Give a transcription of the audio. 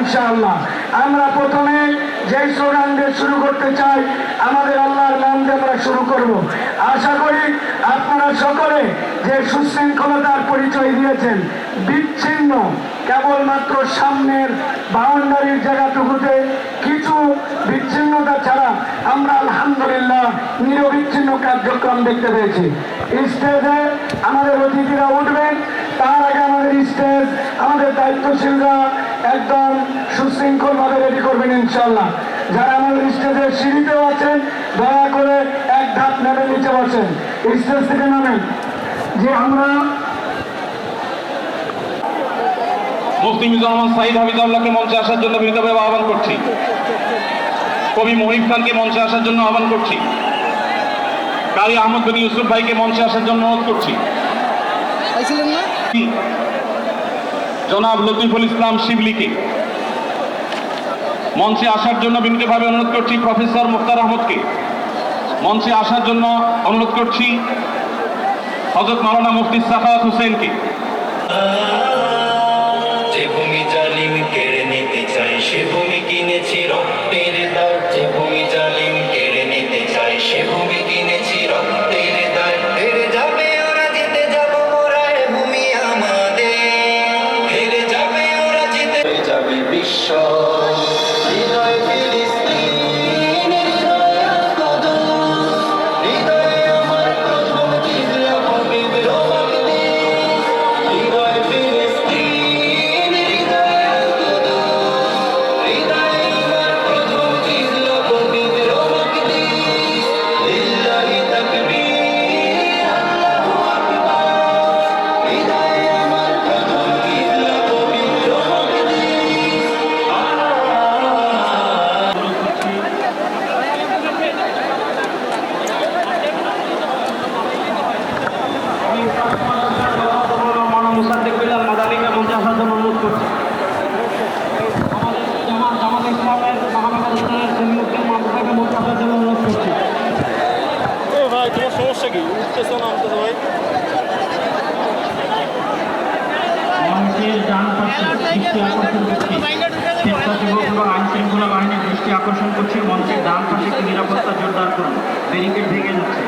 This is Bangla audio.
ইনশাআল্লাহ। আমরা প্রথমে যেই স্লোগান দিয়ে শুরু করতে চাই, আমাদের আল্লাহর নাম দিয়ে আমরা শুরু করব। আশা করি আপনারা সকলে যে সুশৃঙ্খলতার পরিচয় দিয়েছেন, বিচ্ছিন্ন, কেবলমাত্র সামনের বাউন্ডারির জায়গাটুকুতে কিছু বিচ্ছিন্নতা ছাড়া আমরা আলহামদুলিল্লাহ নিরবিচ্ছিন্ন কার্যক্রম দেখতে পেয়েছি। স্টেজে আমাদের অতিথিরা উঠবেন তার আগে আমাদের স্টেজ আমাদের দায়িত্বশীলরা একদম সুশৃঙ্খলভাবে রেডি করবেন ইনশাল্লাহ যারা আমাদের স্টেজের সিঁড়িতেও আছেন দয়া করে এক ধাপ নেমে নিচে বসেন। স্টেজ থেকে নামেন। যে আমরা মুফতি মিজুর রহমান সাইদ হাবিদুল্লাহকে মঞ্চে আসার জন্য বিনীতভাবে আহ্বান করছি। কবি মহিব খানকে মঞ্চে আসার জন্য আহ্বান করছি। কারি আহমদ বিন ইউসুফ ভাইকে মঞ্চে আসার জন্য অনুরোধ করছি। না? জনাব লতিফুল ইসলাম শিবলিকে। মঞ্চে আসার জন্য বিনীতভাবে অনুরোধ করছি প্রফেসর মুক্তার আহমদকে। মঞ্চে আসার জন্য অনুরোধ করছি হজরত মালানা মুফতি সাফাত হুসেনকে। সমস্যা কি উঠতেছো না আমতেছো ভাই মঞ্চের ডান দৃষ্টি আকর্ষণ করছি। আইন শৃঙ্খলা বাহিনীর দৃষ্টি আকর্ষণ করছে মঞ্চের ডান পাশে একটি নিরাপত্তা জোরদার করুন। ব্যারিকেড ভেঙে যাচ্ছে।